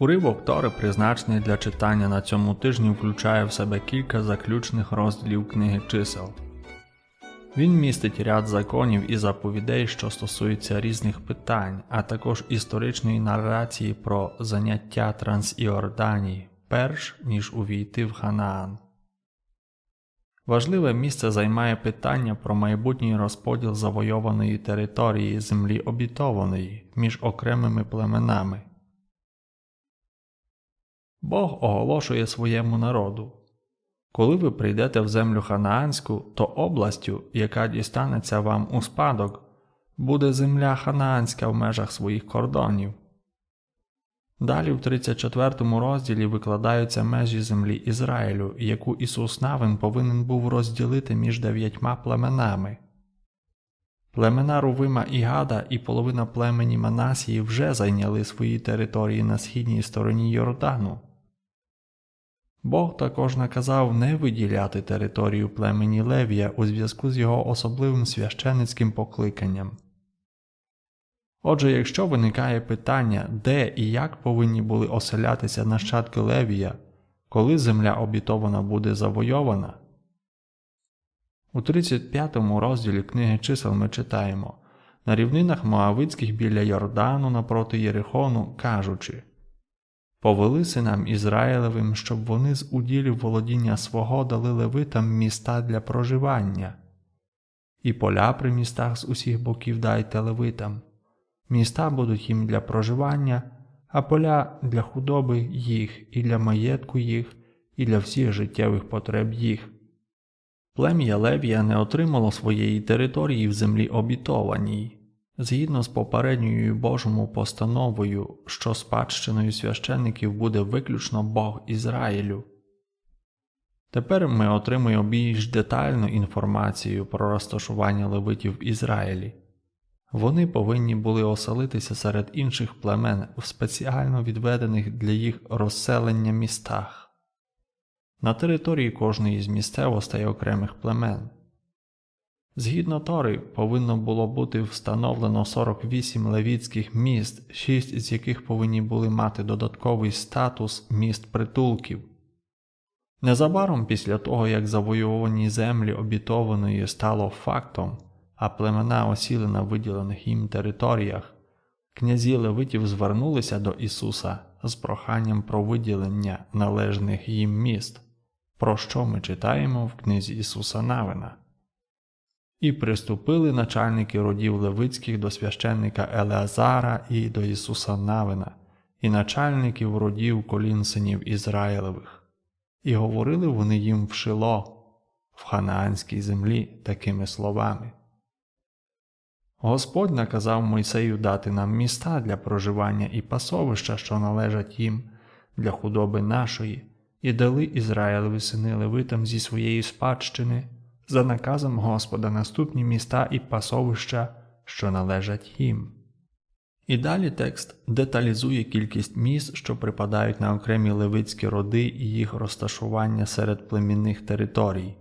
Уривок Тори, призначений для читання на цьому тижні, включає в себе кілька заключних розділів книги чисел. Він містить ряд законів і заповідей, що стосуються різних питань, а також історичної нарації про заняття Трансіорданії, перш ніж увійти в Ханаан. Важливе місце займає питання про майбутній розподіл завойованої території землі обітованої між окремими племенами. Бог оголошує своєму народу коли ви прийдете в землю ханаанську, то областю, яка дістанеться вам у спадок, буде земля ханаанська в межах своїх кордонів. Далі в 34 розділі викладаються межі землі Ізраїлю, яку Ісус Навин повинен був розділити між дев'ятьма племенами. Племена Рувима і Гада і половина племені Манасії вже зайняли свої території на східній стороні Йордану. Бог також наказав не виділяти територію племені Левія у зв'язку з його особливим священицьким покликанням. Отже, якщо виникає питання, де і як повинні були оселятися нащадки Левія, коли земля обітована буде завойована, у 35 розділі книги чисел ми читаємо на рівнинах Моавицьких біля Йордану напроти Єрихону, кажучи Повели синам Ізраїлевим, щоб вони з уділів володіння свого дали левитам міста для проживання, і поля при містах з усіх боків дайте левитам. Міста будуть їм для проживання, а поля для худоби їх, і для маєтку їх, і для всіх життєвих потреб їх. Плем'я Левія не отримало своєї території в землі обітованій. Згідно з попередньою Божому постановою, що спадщиною священників буде виключно Бог Ізраїлю. Тепер ми отримуємо більш детальну інформацію про розташування левитів в Ізраїлі. Вони повинні були оселитися серед інших племен в спеціально відведених для їх розселення містах на території кожної з місцевостей окремих племен. Згідно Тори, повинно було бути встановлено 48 левіцьких міст, 6 з яких повинні були мати додатковий статус міст притулків. Незабаром після того, як завоювані землі обітованої стало фактом, а племена осіли на виділених їм територіях, князі левитів звернулися до Ісуса з проханням про виділення належних їм міст, про що ми читаємо в книзі Ісуса Навина. І приступили начальники родів Левицьких до священника Елеазара і до Ісуса Навина, і начальників родів колін синів Ізраїлевих, і говорили вони їм в Шило, в ханаанській землі, такими словами. Господь наказав Мойсею дати нам міста для проживання і пасовища, що належать їм, для худоби нашої, і дали Ізраїлеві сини Левитам зі своєї спадщини за наказом Господа наступні міста і пасовища, що належать їм. І далі текст деталізує кількість міст, що припадають на окремі левицькі роди і їх розташування серед племінних територій.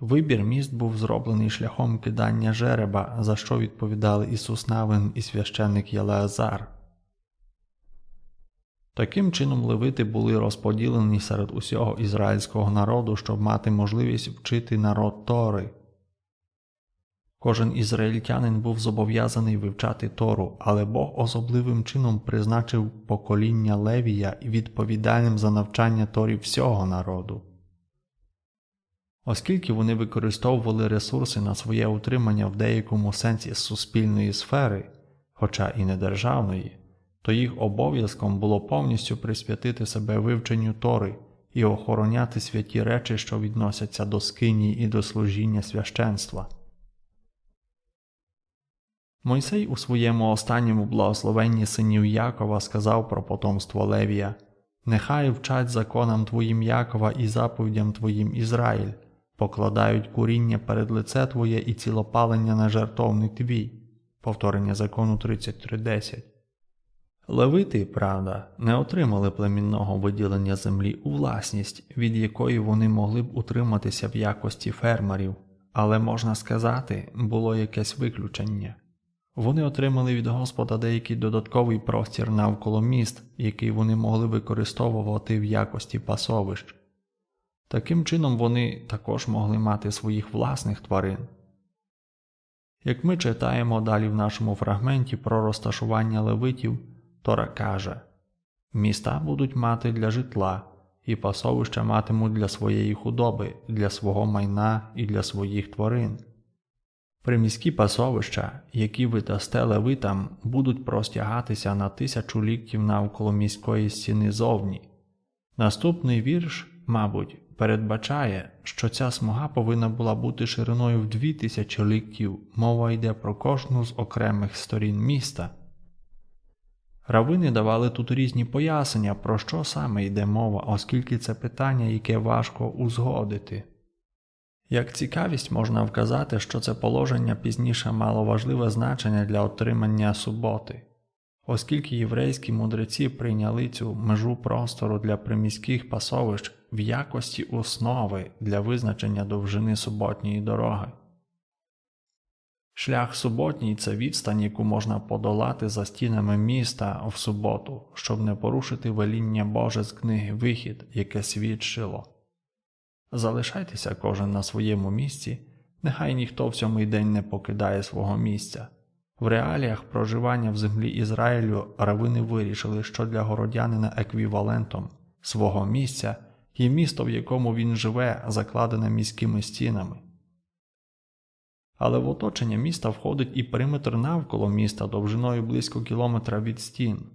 Вибір міст був зроблений шляхом кидання жереба, за що відповідали Ісус Навин і священник Єлеазар. Таким чином левити були розподілені серед усього ізраїльського народу, щоб мати можливість вчити народ Тори. Кожен ізраїльтянин був зобов'язаний вивчати Тору, але Бог особливим чином призначив покоління Левія відповідальним за навчання Торі всього народу. Оскільки вони використовували ресурси на своє утримання в деякому сенсі суспільної сфери, хоча і не державної то їх обов'язком було повністю присвятити себе вивченню Тори і охороняти святі речі, що відносяться до скині і до служіння священства. Мойсей у своєму останньому благословенні синів Якова сказав про потомство Левія Нехай вчать законам твоїм Якова і заповідям твоїм Ізраїль, покладають куріння перед лице Твоє і цілопалення на жертовник твій. Повторення закону 33.10 Левити, правда, не отримали племінного виділення землі у власність, від якої вони могли б утриматися в якості фермерів, але можна сказати, було якесь виключення. Вони отримали від Господа деякий додатковий простір навколо міст, який вони могли використовувати в якості пасовищ. Таким чином вони також могли мати своїх власних тварин. Як ми читаємо далі в нашому фрагменті про розташування левитів, Тора каже Міста будуть мати для житла, і пасовища матимуть для своєї худоби, для свого майна і для своїх тварин. Приміські пасовища, які ви дасте левитам, будуть простягатися на тисячу ліктів навколо міської стіни зовні. Наступний вірш, мабуть, передбачає, що ця смуга повинна була бути шириною в дві тисячі ліктів, мова йде про кожну з окремих сторін міста. Равини давали тут різні пояснення, про що саме йде мова, оскільки це питання, яке важко узгодити. Як цікавість можна вказати, що це положення пізніше мало важливе значення для отримання суботи, оскільки єврейські мудреці прийняли цю межу простору для приміських пасовищ в якості основи для визначення довжини суботньої дороги. Шлях суботній це відстань, яку можна подолати за стінами міста в суботу, щоб не порушити веління Боже з книги Вихід, яке свідчило. Залишайтеся кожен на своєму місці, нехай ніхто в сьомий день не покидає свого місця. В реаліях проживання в землі Ізраїлю равини вирішили, що для городянина еквівалентом свого місця є місто, в якому він живе, закладене міськими стінами. Але в оточення міста входить і периметр навколо міста довжиною близько кілометра від стін.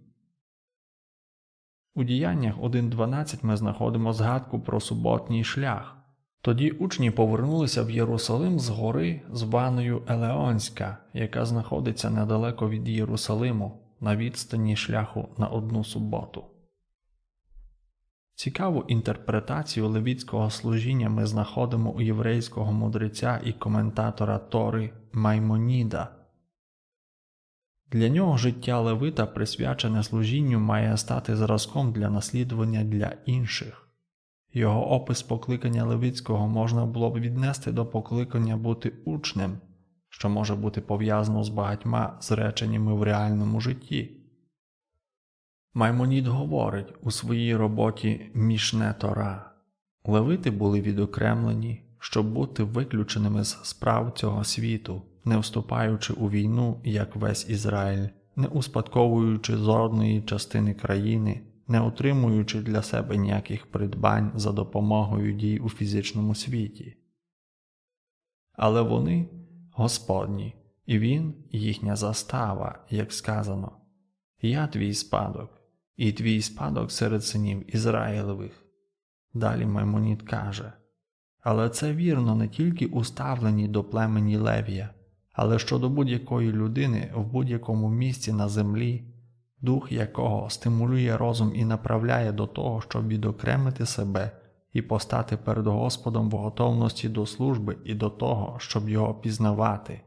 У діяннях 1.12 ми знаходимо згадку про суботній шлях. Тоді учні повернулися в Єрусалим з гори, званою Елеонська, яка знаходиться недалеко від Єрусалиму на відстані шляху на одну суботу. Цікаву інтерпретацію левіцького служіння ми знаходимо у єврейського мудреця і коментатора Тори Маймоніда. Для нього життя Левита, присвячене служінню, має стати зразком для наслідування для інших. Його опис покликання Левицького можна було б віднести до покликання бути учнем, що може бути пов'язано з багатьма зреченнями в реальному житті. Маймонід говорить у своїй роботі Мішне Тора Левити були відокремлені, щоб бути виключеними з справ цього світу, не вступаючи у війну, як весь Ізраїль, не успадковуючи жодної частини країни, не отримуючи для себе ніяких придбань за допомогою дій у фізичному світі. Але вони Господні, і Він їхня застава, як сказано Я твій спадок і твій спадок серед синів Ізраїлевих. Далі Маймоніт каже Але це вірно не тільки у ставленні до племені Левія, але щодо будь-якої людини в будь-якому місці на землі, дух якого стимулює розум і направляє до того, щоб відокремити себе і постати перед Господом в готовності до служби і до того, щоб його пізнавати,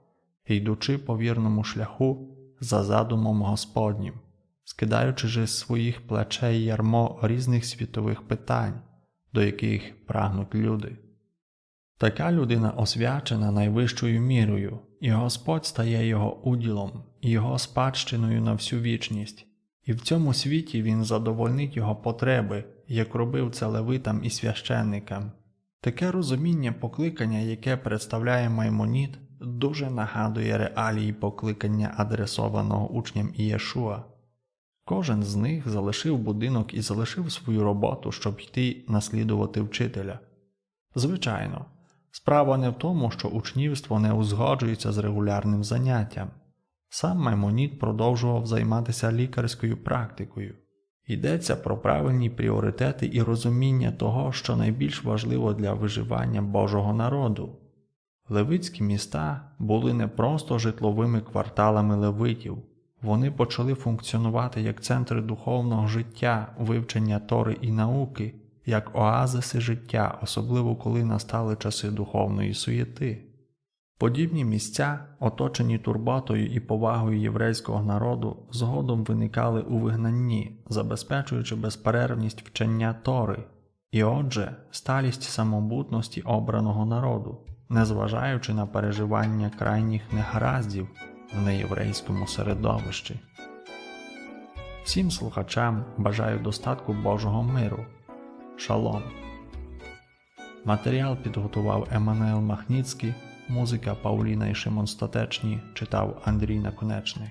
йдучи по вірному шляху за задумом Господнім скидаючи же своїх плечей ярмо різних світових питань, до яких прагнуть люди. Така людина освячена найвищою мірою, і Господь стає його уділом, і його спадщиною на всю вічність, і в цьому світі він задовольнить його потреби, як робив це левитам і священникам. Таке розуміння покликання, яке представляє Маймоніт, дуже нагадує реалії покликання, адресованого учням Ієшуа. Кожен з них залишив будинок і залишив свою роботу, щоб йти наслідувати вчителя. Звичайно, справа не в тому, що учнівство не узгоджується з регулярним заняттям. Сам Маймоніт продовжував займатися лікарською практикою. Йдеться про правильні пріоритети і розуміння того, що найбільш важливо для виживання Божого народу. Левицькі міста були не просто житловими кварталами левитів вони почали функціонувати як центри духовного життя, вивчення тори і науки, як оазиси життя, особливо коли настали часи духовної суєти. Подібні місця, оточені турботою і повагою єврейського народу, згодом виникали у вигнанні, забезпечуючи безперервність вчення тори, і отже, сталість самобутності обраного народу, незважаючи на переживання крайніх негараздів неєврейському середовищі. Всім слухачам бажаю достатку Божого миру. Шалом. Матеріал підготував Еммануел Махніцький, музика Пауліна і Шимон Статечні читав Андрій Наконечний.